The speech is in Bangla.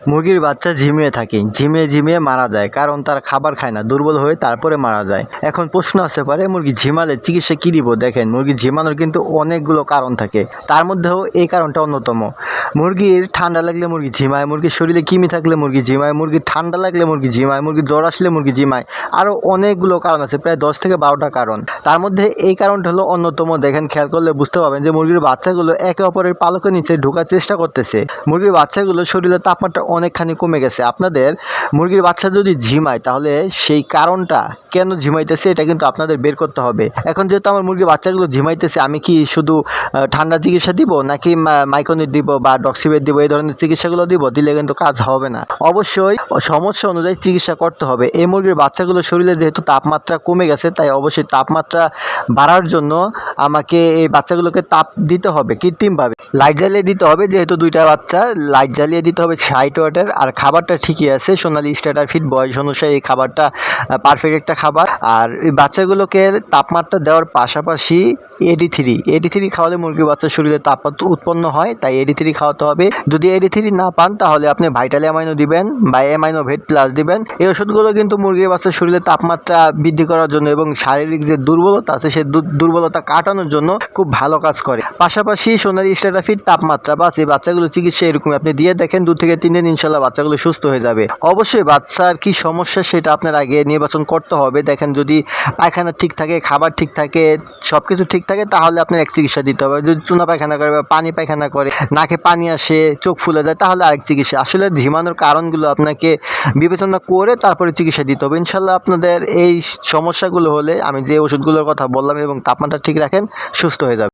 মুরগির বাচ্চা ঝিমিয়ে থাকে, ঝিমিয়ে ঝিমিয়ে মারা যায়, কারণ তার খাবার খায় না, দুর্বল হয়ে তারপরে মারা যায়। এখন প্রশ্ন আসতে পারে, মুরগি ঝিমালে চিকিৎসা কী দিব? দেখেন, মুরগি ঝিমানোর কিন্তু অনেকগুলো কারণ থাকে। তার মধ্যেও এই কারণটা অন্যতম। মুরগির ঠান্ডা লাগলে মুরগি ঝিমায়, মুরগির শরীরে কিমি থাকলে মুরগি ঝিমায়, মুরগির ঠান্ডা লাগলে মুরগি ঝিমায় মুরগি জ্বর আসলে মুরগি ঝিমায়। আরও অনেকগুলো কারণ আছে, প্রায় দশ থেকে বারোটা কারণ। তার মধ্যে এই কারণটা হলো অন্যতম। দেখেন, খেয়াল করলে বুঝতে পারবেন যে মুরগির বাচ্চাগুলো একে অপরের পালকের নিচে ঢোকার চেষ্টা করতেছে। মুরগির বাচ্চাগুলো শরীরের তাপমাত্রা অনেকখানি কমে গেছে। আপনাদের মুরগির বাচ্চা যদি ঝিমায় তাহলে সেই কারণটা কেন ঝিমাইতেছে, এটা কিন্তু আপনাদের বের করতে হবে। এখন যেহেতু আমার মুরগির বাচ্চাগুলো ঝিমাইতেছে, আমি কি শুধু ঠান্ডা চিকিৎসা দিব, নাকি মাইকনিট দিব বা ডক্সিবেট দিব, এই ধরনের চিকিৎসাগুলো দিব, দিলে কিন্তু কাজ হবে না। অবশ্যই সমস্যা অনুযায়ী চিকিৎসা করতে হবে। এই মুরগির বাচ্চাগুলো শরীরে যেহেতু তাপমাত্রা কমে গেছে, তাই অবশ্যই তাপমাত্রা বাড়ার জন্য আমাকে এই বাচ্চাগুলোকে তাপ দিতে হবে, কৃত্রিমভাবে। লাইট জ্বালিয়ে দিতে হবে, যেহেতু দুইটা বাচ্চা, লাইট জ্বালিয়ে দিতে হবে ষাট ওয়াটের আর খাবারটা ঠিকই আছে, সোনালি স্টার্টার ফিট বয়স অনুসারে এই খাবারটা পারফেক্ট একটা খাবার। আর এই বাচ্চাগুলোকে তাপমাত্রা দেওয়ার পাশাপাশি এডি থ্রি এডি থ্রি খাওয়ালে মুরগির বাচ্চার শরীরে তাপমাত্রা উৎপন্ন হয়, তাই এডি থ্রি খাওয়াতে হবে। যদি এডি থ্রি না পান, তাহলে আপনি ভাইটাল অ্যামাইনো দিবেন বা অ্যামাইনো ভেট প্লাস দিবেন। এই ওষুধগুলো কিন্তু মুরগির বাচ্চার শরীরে তাপমাত্রা বৃদ্ধি করার জন্য এবং শারীরিক যে দুর্বলতা আছে সেই দুর্বলতা কাটানোর জন্য খুব ভালো কাজ করে। পাশাপাশি সোনালি স্ট্যাটাফিট তাপমাত্রা বা এই বাচ্চাগুলো চিকিৎসা এরকম আপনি দিয়ে দেখেন, দু থেকে তিন দিন ইনশাল্লাহ বাচ্চাগুলো সুস্থ হয়ে যাবে। অবশ্যই বাচ্চার কি সমস্যা সেটা আপনার আগে নির্বাচন করতে হবে। দেখেন যদি পায়খানা ঠিক থাকে, খাবার ঠিক থাকে সব কিছু ঠিক থাকে, তাহলে আপনার এক চিকিৎসা দিতে হবে। যদি চুনা পায়খানা করে বা পানি পায়খানা করে, নাকে পানি আসে, চোখ ফুলে যায়, তাহলে আরেক চিকিৎসা। আসলে ঝিমানোর কারণগুলো আপনাকে বিবেচনা করে তারপরে চিকিৎসা দিতে হবে। ইনশাল্লাহ আপনাদের এই সমস্যাগুলো হলে আমি যে ওষুধগুলোর কথা বললাম এবং তাপমাত্রা ঠিক রাখেন, সুস্থ হয়ে যাবে।